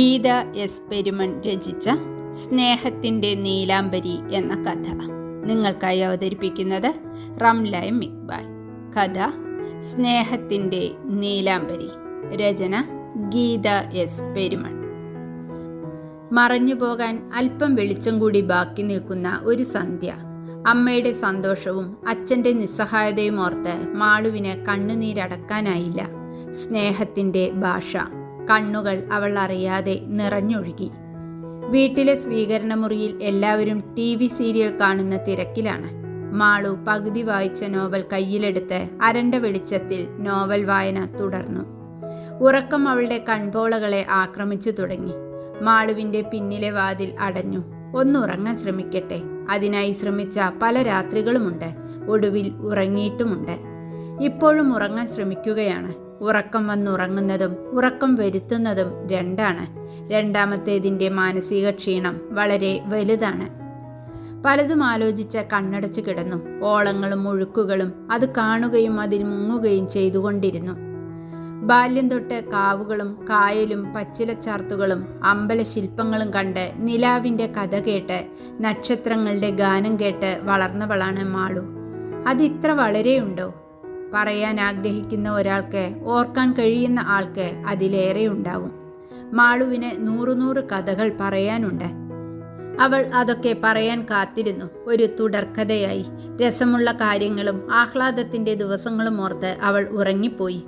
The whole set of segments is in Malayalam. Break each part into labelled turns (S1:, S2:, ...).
S1: ഗീത എസ്. പെരുമൺ രചിച്ച സ്നേഹത്തിന്റെ നീലാംബരി എന്ന കഥ നിങ്ങൾക്കായി അവതരിപ്പിക്കുന്നത് റംലയം മിക്ബാൽ കഥ സ്നേഹത്തിന്റെ നീലാംബരി. രചന ഗീത എസ്. പെരുമൺ. മറഞ്ഞു പോകാൻ അല്പം വെളിച്ചം കൂടി ബാക്കി നിൽക്കുന്ന ഒരു സന്ധ്യ. അമ്മയുടെ സന്തോഷവും അച്ഛന്റെ നിസ്സഹായതയും ഓർത്ത് മാളുവിന് കണ്ണുനീരടക്കാനായില്ല സ്നേഹത്തിന്റെ ഭാഷ. കണ്ണുകൾ അവൾ അറിയാതെ നിറഞ്ഞൊഴുകി. വീട്ടിലെ സ്വീകരണ മുറിയിൽ എല്ലാവരും ടി വി സീരിയൽ കാണുന്ന തിരക്കിലാണ്. മാളു പകുതി വായിച്ച നോവൽ കയ്യിലെടുത്ത് അരണ്ട വെളിച്ചത്തിൽ നോവൽ വായന തുടർന്നു. ഉറക്കം അവളുടെ കൺപോളകളെ ആക്രമിച്ചു തുടങ്ങി. മാളുവിന്റെ പിന്നിലെ വാതിൽ അടഞ്ഞു. ഒന്നുറങ്ങാൻ ശ്രമിക്കട്ടെ. അതിനായി ശ്രമിച്ച പല രാത്രികളുമുണ്ട്. ഒടുവിൽ ഉറങ്ങിയിട്ടുമുണ്ട്. ഇപ്പോഴും ഉറങ്ങാൻ ശ്രമിക്കുകയാണ്. ഉറക്കം വന്നുറങ്ങുന്നതും ഉറക്കം വരുത്തുന്നതും രണ്ടാണ്. രണ്ടാമത്തേതിന്റെ മാനസിക ക്ഷീണം വളരെ വലുതാണ്. പലതും ആലോചിച്ച കണ്ണടച്ചു കിടന്നു. ഓളങ്ങളും ഒഴുക്കുകളും അത് കാണുകയും അതിൽ മുങ്ങുകയും ചെയ്തുകൊണ്ടിരുന്നു. ബാല്യം തൊട്ട് കാവുകളും കായലും പച്ചിലച്ചാർത്തുകളും അമ്പലശില്പങ്ങളും കണ്ട് നിലാവിന്റെ കഥ കേട്ട് നക്ഷത്രങ്ങളുടെ ഗാനം കേട്ട് വളർന്നവളാണ് മാളു. അതിത്ര വളരെയുണ്ടോ? പറയാൻ ആഗ്രഹിക്കുന്ന ഒരാൾക്ക് ഓർക്കാൻ കഴിയുന്ന ആൾക്ക് അതിലേറെ ഉണ്ടാവും. മാളുവിന് നൂറു നൂറ് കഥകൾ പറയാനുണ്ട്. അവൾ അതൊക്കെ പറയാൻ കാത്തിരുന്നു. ഒരു തുടർക്കഥയായി. രസമുള്ള കാര്യങ്ങളും ആഹ്ലാദത്തിന്റെ ദിവസങ്ങളും ഓർത്ത് അവൾ ഉറങ്ങിപ്പോയി.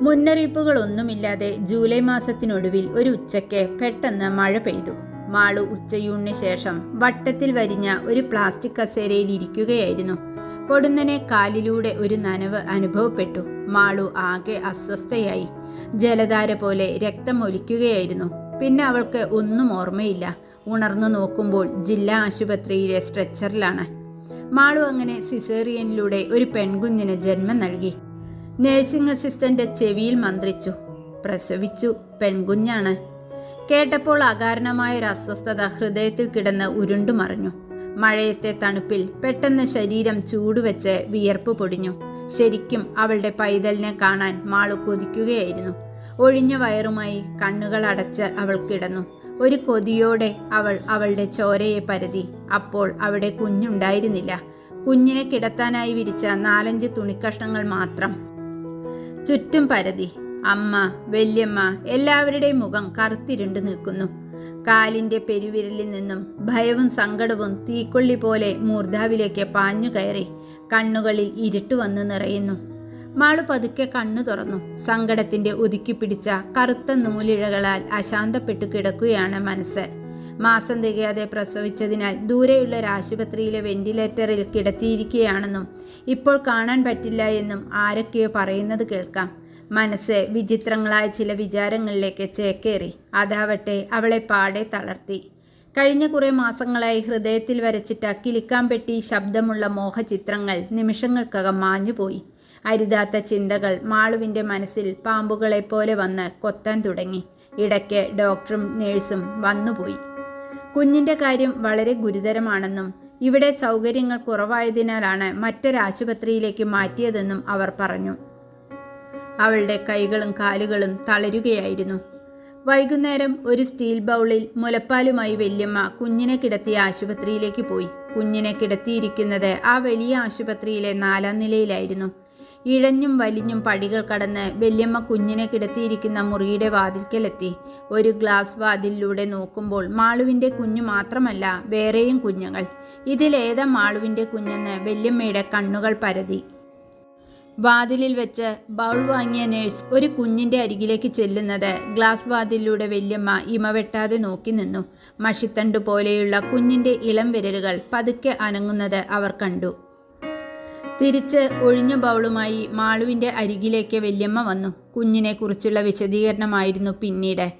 S1: മുന്നറിയിപ്പുകളൊന്നുമില്ലാതെ ജൂലൈ മാസത്തിനൊടുവിൽ ഒരു ഉച്ചയ്ക്ക് പെട്ടെന്ന് മഴ പെയ്തു. മാളു ഉച്ചയൂണിന് ശേഷം വട്ടത്തിൽ വരിഞ്ഞ ഒരു പ്ലാസ്റ്റിക് കസേരയിൽ ഇരിക്കുകയായിരുന്നു. പൊടുന്നനെ കാലിലൂടെ ഒരു നനവ് അനുഭവപ്പെട്ടു. മാളു ആകെ അസ്വസ്ഥയായി. ജലധാര പോലെ രക്തം ഒലിക്കുകയായിരുന്നു. പിന്നെ അവൾക്ക് ഒന്നും ഓർമ്മയില്ല. ഉണർന്നു നോക്കുമ്പോൾ ജില്ലാ ആശുപത്രിയിലെ സ്ട്രെച്ചറിലാണ്. മാളു അങ്ങനെ സിസേറിയനിലൂടെ ഒരു പെൺകുഞ്ഞിന് ജന്മം നൽകി. നഴ്സിംഗ് അസിസ്റ്റന്റ് ചെവിയിൽ മന്ത്രിച്ചു. പ്രസവിച്ചു. പെൺകുഞ്ഞാണ്. കേട്ടപ്പോൾ അകാരണമായ ഒരു അസ്വസ്ഥത ഹൃദയത്തിൽ കിടന്ന് ഉരുണ്ടുമറിഞ്ഞു. മഴയത്തെ തണുപ്പിൽ പെട്ടെന്ന് ശരീരം ചൂടുവെച്ച് വിയർപ്പ് പൊടിഞ്ഞു. ശരിക്കും അവളുടെ പൈതലിനെ കാണാൻ മാളു കൊതിക്കുകയായിരുന്നു. ഒഴിഞ്ഞ വയറുമായി കണ്ണുകൾ അടച്ച് അവൾ കിടന്നു. ഒരു കൊതിയോടെ അവൾ അവളുടെ ചോരയെ പരതി. അപ്പോൾ അവിടെ കുഞ്ഞുണ്ടായിരുന്നില്ല. കുഞ്ഞിനെ കിടത്താനായി വിരിച്ച നാലഞ്ച് തുണിക്കഷ്ണങ്ങൾ മാത്രം. ചുറ്റും പരതി. അമ്മ വല്യമ്മ എല്ലാവരുടെയും മുഖം കറുത്തിരുണ്ടു നിൽക്കുന്നു. കാലിന്റെ പെരുവിരലിൽ നിന്നും ഭയവും സങ്കടവും തീക്കൊള്ളി പോലെ മൂർധാവിലേക്ക് പാഞ്ഞു കയറി കണ്ണുകളിൽ ഇരുട്ട് വന്ന് നിറയുന്നു. മാളു പതുക്കെ കണ്ണു തുറന്നു. സങ്കടത്തിന്റെ ഒതുക്കി പിടിച്ച കറുത്ത നൂലിഴകളാൽ അശാന്തപ്പെട്ടു കിടക്കുകയാണ് മനസ്സ്. മാസം തികയാതെ പ്രസവിച്ചതിനാൽ ദൂരെയുള്ള ഒരു ആശുപത്രിയിലെ വെന്റിലേറ്ററിൽ കിടത്തിയിരിക്കുകയാണെന്നും ഇപ്പോൾ കാണാൻ പറ്റില്ല എന്നും ആരൊക്കെയോ പറയുന്നത് കേൾക്കാം. മനസ്സ് വിചിത്രങ്ങളായ ചില വിചാരങ്ങളിലേക്ക് ചേക്കേറി. അതാവട്ടെ അവളെ പാടെ തളർത്തി. കഴിഞ്ഞ കുറേ മാസങ്ങളായി ഹൃദയത്തിൽ വരച്ചിട്ട കിളിക്കാൻ പെട്ടി ശബ്ദമുള്ള മോഹചിത്രങ്ങൾ നിമിഷങ്ങൾക്കകം മാഞ്ഞുപോയി. അരുതാത്ത ചിന്തകൾ മാളുവിന്റെ മനസ്സിൽ പാമ്പുകളെപ്പോലെ വന്ന് കൊത്താൻ തുടങ്ങി. ഇടയ്ക്ക് ഡോക്ടറും നേഴ്സും വന്നുപോയി. കുഞ്ഞിന്റെ കാര്യം വളരെ ഗുരുതരമാണെന്നും ഇവിടെ സൗകര്യങ്ങൾ കുറവായതിനാലാണ് മറ്റൊരാശുപത്രിയിലേക്ക് മാറ്റിയതെന്നും അവർ പറഞ്ഞു. അവളുടെ കൈകളും കാലുകളും തളരുകയായിരുന്നു. വൈകുന്നേരം ഒരു സ്റ്റീൽ ബൗളിൽ മുലപ്പാലുമായി വല്യമ്മ കുഞ്ഞിനെ കിടത്തിയ ആശുപത്രിയിലേക്ക് പോയി. കുഞ്ഞിനെ കിടത്തിയിരിക്കുന്നത് ആ വലിയ ആശുപത്രിയിലെ നാലാം നിലയിലായിരുന്നു. ഇഴഞ്ഞും വലിഞ്ഞും പടികൾ കടന്ന് വല്യമ്മ കുഞ്ഞിനെ കിടത്തിയിരിക്കുന്ന മുറിയുടെ വാതിൽക്കലെത്തി. ഒരു ഗ്ലാസ് വാതിലിലൂടെ നോക്കുമ്പോൾ മാളുവിന്റെ കുഞ്ഞു മാത്രമല്ല വേറെയും കുഞ്ഞുങ്ങൾ. ഇതിലേതാ മാളുവിന്റെ കുഞ്ഞെന്ന് വല്യമ്മയുടെ കണ്ണുകൾ പരതി. വാതിലിൽ വെച്ച് ബൗൾ വാങ്ങിയ നേഴ്സ് ഒരു കുഞ്ഞിന്റെ അരികിലേക്ക് ചെല്ലുന്നത്. ഗ്ലാസ് വാതിലിലൂടെ വല്യമ്മ ഇമവെട്ടാതെ നോക്കി നിന്നു. മഷിത്തണ്ട് പോലെയുള്ള കുഞ്ഞിന്റെ ഇളം വിരലുകൾ പതുക്കെ അനങ്ങുന്നത് അവർ കണ്ടു. തിരിച്ച് ഒഴിഞ്ഞ ബൗളുമായി മാളുവിന്റെ അരികിലേക്ക് വല്യമ്മ വന്നു. കുഞ്ഞിനെ കുറിച്ചുള്ള വിശദീകരണമായിരുന്നു പിന്നീട്.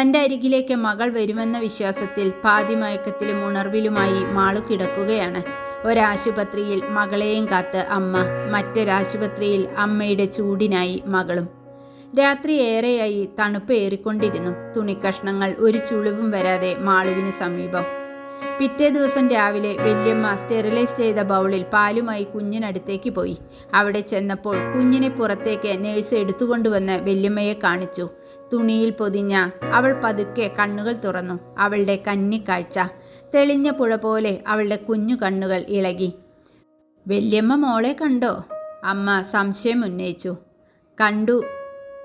S1: തന്റെ അരികിലേക്ക് മകൾ വരുമെന്ന വിശ്വാസത്തിൽ പാതിമയക്കത്തിലും ഉണർവിലുമായി മാളു കിടക്കുകയാണ്. ഒരാശുപത്രിയിൽ മകളെയും കാത്ത് അമ്മ മറ്റൊരാശുപത്രിയിൽ അമ്മയുടെ ചൂടിനായി മകളും. രാത്രി ഏറെയായി തണുപ്പ് ഏറിക്കൊണ്ടിരുന്നു. തുണിക്കഷ്ണങ്ങൾ ഒരു ചുളിവും വരാതെ മാളുവിന് സമീപം. പിറ്റേ ദിവസം രാവിലെ വല്യമ്മ സ്റ്റെറിലൈസ് ചെയ്ത ബൗളിൽ പാലുമായി കുഞ്ഞിനടുത്തേക്ക് പോയി. അവിടെ ചെന്നപ്പോൾ കുഞ്ഞിനെ പുറത്തേക്ക് നേഴ്സ് എടുത്തുകൊണ്ടുവന്ന് വല്യമ്മയെ കാണിച്ചു. തുണിയിൽ പൊതിഞ്ഞ അവൾ പതുക്കെ കണ്ണുകൾ തുറന്നു. അവളുടെ കന്നിക്കാഴ്ച. തെളിഞ്ഞ പുഴ പോലെ അവളുടെ കുഞ്ഞു കണ്ണുകൾ ഇളകി. വല്യമ്മ മോളെ കണ്ടോ? അമ്മ സംശയം ഉന്നയിച്ചു. കണ്ടു.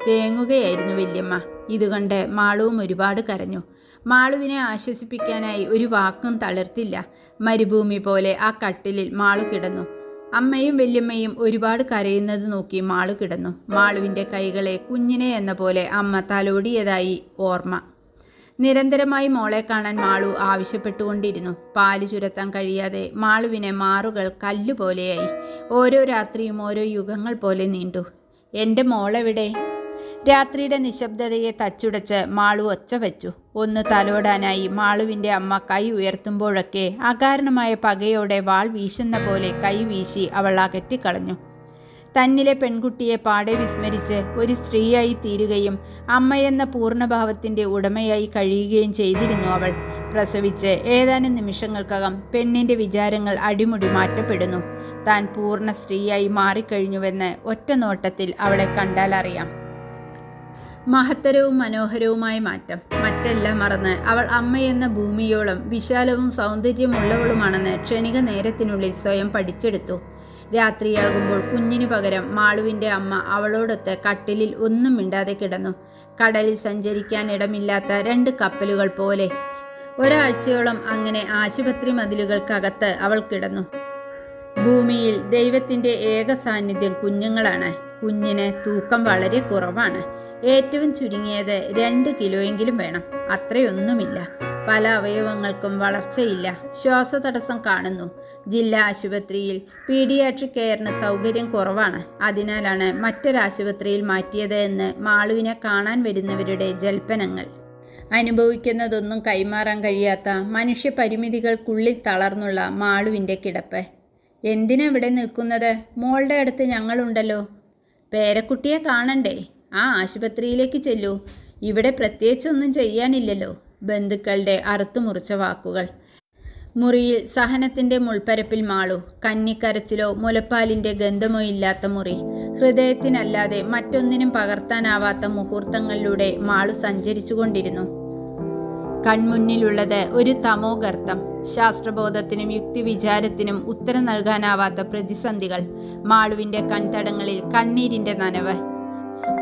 S1: തേങ്ങുകയായിരുന്നു വല്യമ്മ. ഇതുകൊണ്ട് മാളുവും ഒരുപാട് കരഞ്ഞു. മാളുവിനെ ആശ്വസിപ്പിക്കാനായി ഒരു വാക്കും തളർത്തില്ല. മരുഭൂമി പോലെ ആ കട്ടിലിൽ മാളു കിടന്നു. അമ്മയും വല്യമ്മയും ഒരുപാട് കരയുന്നത് നോക്കി മാളു കിടന്നു. മാളുവിന്റെ കൈകളെ കുഞ്ഞിനെ എന്ന പോലെ അമ്മ തലോടിയതായി ഓർമ്മ. നിരന്തരമായി മോളെ കാണാൻ മാളു ആവശ്യപ്പെട്ടുകൊണ്ടിരുന്നു. പാൽ ചുരത്താൻ കഴിയാതെ മാളുവിനെ മാറുകൾ കല്ലുപോലെയായി. ഓരോ രാത്രിയും ഓരോ യുഗങ്ങൾ പോലെ നീണ്ടു. എന്റെ മോളെവിടെ? രാത്രിയുടെ നിശബ്ദതയെ തച്ചുടച്ച് മാളു ഒച്ച വെച്ചു. ഒന്ന് തലോടാനായി മാളുവിന്റെ അമ്മ കൈ ഉയർത്തുമ്പോഴൊക്കെ അകാരണമായ പകയോടെ വാൾ വീശുന്ന പോലെ കൈ വീശി അവൾ അകറ്റിക്കളഞ്ഞു. തന്നിലെ പെൺകുട്ടിയെ പാടെ വിസ്മരിച്ച് ഒരു സ്ത്രീയായി തീരുകയും അമ്മയെന്ന പൂർണഭാവത്തിന്റെ ഉടമയായി കഴിയുകയും ചെയ്തിരുന്നു അവൾ. പ്രസവിച്ച് ഏതാനും നിമിഷങ്ങൾക്കകം പെണ്ണിന്റെ വിചാരങ്ങൾ അടിമുടി മാറ്റപ്പെടുന്നു. താൻ പൂർണ സ്ത്രീയായി മാറിക്കഴിഞ്ഞുവെന്ന് ഒറ്റ നോട്ടത്തിൽ അവളെ കണ്ടാൽ അറിയാം. മഹത്തരവും മനോഹരവുമായ മാറ്റം. മറ്റെല്ലാം മറന്ന് അവൾ അമ്മയെന്ന ഭൂമിയോളം വിശാലവും സൗന്ദര്യമുള്ളവളുമാണെന്ന് ക്ഷണിക നേരത്തിനുള്ളിൽ സ്വയം പഠിച്ചെടുത്തു. രാത്രിയാകുമ്പോൾ കുഞ്ഞിനു പകരം മാളുവിന്റെ അമ്മ അവളോടൊത്ത് കട്ടിലിൽ ഒന്നും മിണ്ടാതെ കിടന്നു. കടലിൽ സഞ്ചരിക്കാൻ ഇടമില്ലാത്ത രണ്ട് കപ്പലുകൾ പോലെ. ഒരാഴ്ചയോളം അങ്ങനെ ആശുപത്രി മതിലുകൾക്കകത്ത് അവൾ കിടന്നു. ഭൂമിയിൽ ദൈവത്തിന്റെ ഏക സാന്നിധ്യം കുഞ്ഞുങ്ങളാണ്. കുഞ്ഞിന് തൂക്കം വളരെ കുറവാണ്. ഏറ്റവും ചുരുങ്ങിയത് രണ്ട് കിലോയെങ്കിലും വേണം. അത്രയൊന്നുമില്ല. പല അവയവങ്ങൾക്കും വളർച്ചയില്ല. ശ്വാസതടസ്സം കാണുന്നു. ജില്ലാ ആശുപത്രിയിൽ പീഡിയാട്രിക് കെയറിന് സൗകര്യം കുറവാണ്. അതിനാലാണ് മറ്റൊരാശുപത്രിയിൽ മാറ്റിയത് എന്ന് മാളുവിനെ കാണാൻ വരുന്നവരുടെ ജൽപ്പനങ്ങൾ. അനുഭവിക്കുന്നതൊന്നും കൈമാറാൻ കഴിയാത്ത മനുഷ്യ പരിമിതികൾക്കുള്ളിൽ തളർന്നുള്ള മാളുവിന്റെ കിടപ്പ്. എന്തിനാ ഇവിടെ നിൽക്കുന്നത്? മോളുടെ അടുത്ത് ഞങ്ങളുണ്ടല്ലോ. പേരക്കുട്ടിയെ കാണണ്ടേ? ആ ആശുപത്രിയിലേക്ക് ചെല്ലൂ. ഇവിടെ പ്രത്യേകിച്ചൊന്നും ചെയ്യാനില്ലല്ലോ. ബന്ധുക്കളുടെ അറുത്തുമുറിച്ച വാക്കുകൾ. മുറിയിൽ സഹനത്തിന്റെ മുൾപ്പരപ്പിൽ മാളു. കന്നിക്കരച്ചിലോ മുലപ്പാലിന്റെ ഗന്ധമോ ഇല്ലാത്ത മുറി. ഹൃദയത്തിനല്ലാതെ മറ്റൊന്നിനും പകർത്താനാവാത്ത മുഹൂർത്തങ്ങളിലൂടെ മാളു സഞ്ചരിച്ചുകൊണ്ടിരുന്നു. കൺമുന്നിലുള്ളത് ഒരു തമോഗർത്തം. ശാസ്ത്രബോധത്തിനും യുക്തിവിചാരത്തിനും ഉത്തരം നൽകാനാവാത്ത പ്രതിസന്ധികൾ. മാളുവിന്റെ കൺതടങ്ങളിൽ കണ്ണീരിന്റെ നനവ്.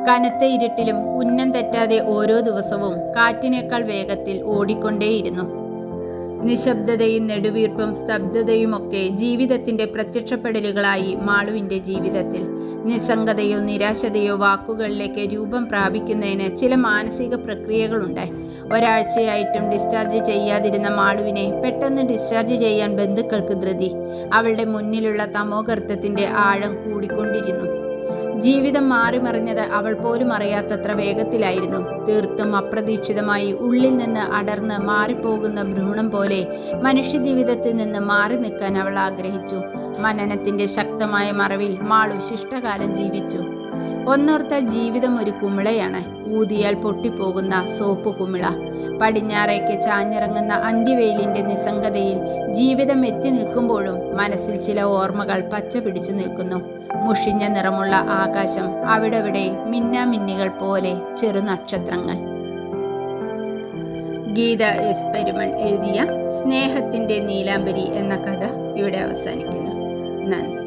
S1: കനത്ത ഇരുട്ടിലും ഉന്നം തെറ്റാതെ ഓരോ ദിവസവും കാറ്റിനേക്കാൾ വേഗത്തിൽ ഓടിക്കൊണ്ടേയിരുന്നു. നിശബ്ദതയും നെടുവീർപ്പും സ്തബ്ധതയുമൊക്കെ ജീവിതത്തിന്റെ പ്രത്യക്ഷപ്പെടലുകളായി മാളുവിന്റെ ജീവിതത്തിൽ നിസ്സംഗതയോ നിരാശതയോ വാക്കുകളിലേക്ക് രൂപം പ്രാപിക്കുന്നതിന് ചില മാനസിക പ്രക്രിയകളുണ്ട്. ഒരാഴ്ചയായിട്ടും ഡിസ്ചാർജ് ചെയ്യാതിരുന്ന മാളുവിനെ പെട്ടെന്ന് ഡിസ്ചാർജ് ചെയ്യാൻ ബന്ധുക്കൾക്ക് ധൃതി. അവളുടെ മുന്നിലുള്ള തമോഗർത്തത്തിന്റെ ആഴം കൂടിക്കൊണ്ടിരുന്നു. ജീവിതം മാറിമറിഞ്ഞത് അവൾ പോലും അറിയാത്തത്ര വേഗത്തിലായിരുന്നു. തീർത്തും അപ്രതീക്ഷിതമായി ഉള്ളിൽ നിന്ന് അടർന്ന് മാറിപ്പോകുന്ന ഭ്രൂണം പോലെ മനുഷ്യജീവിതത്തിൽ നിന്ന് മാറി നിൽക്കാൻ അവൾ ആഗ്രഹിച്ചു. മനനത്തിന്റെ ശക്തമായ മറവിൽ മാളു ശിഷ്ടകാലം ജീവിച്ചു. ഒന്നോർത്താൽ ജീവിതം ഒരു കുമിളയാണ്. ഊതിയാൽ പൊട്ടിപ്പോകുന്ന സോപ്പ് കുമിള. പടിഞ്ഞാറേക്ക് ചാഞ്ഞിറങ്ങുന്ന അന്ത്യവെയിലിന്റെ നിസ്സംഗതയിൽ ജീവിതം എത്തി നിൽക്കുമ്പോഴും മനസ്സിൽ ചില ഓർമ്മകൾ പച്ച പിടിച്ചു നിൽക്കുന്നു. മുഷിഞ്ഞ നിറമുള്ള ആകാശം അവിടെവിടെ മിന്നാമിന്നികൾ പോലെ ചെറു നക്ഷത്രങ്ങൾ. ഗീത എസ് പെരുമൺ എഴുതിയ സ്നേഹത്തിന്റെ നീലാംബരി എന്ന കഥ ഇവിടെ അവസാനിക്കുന്നു. നന്ദി.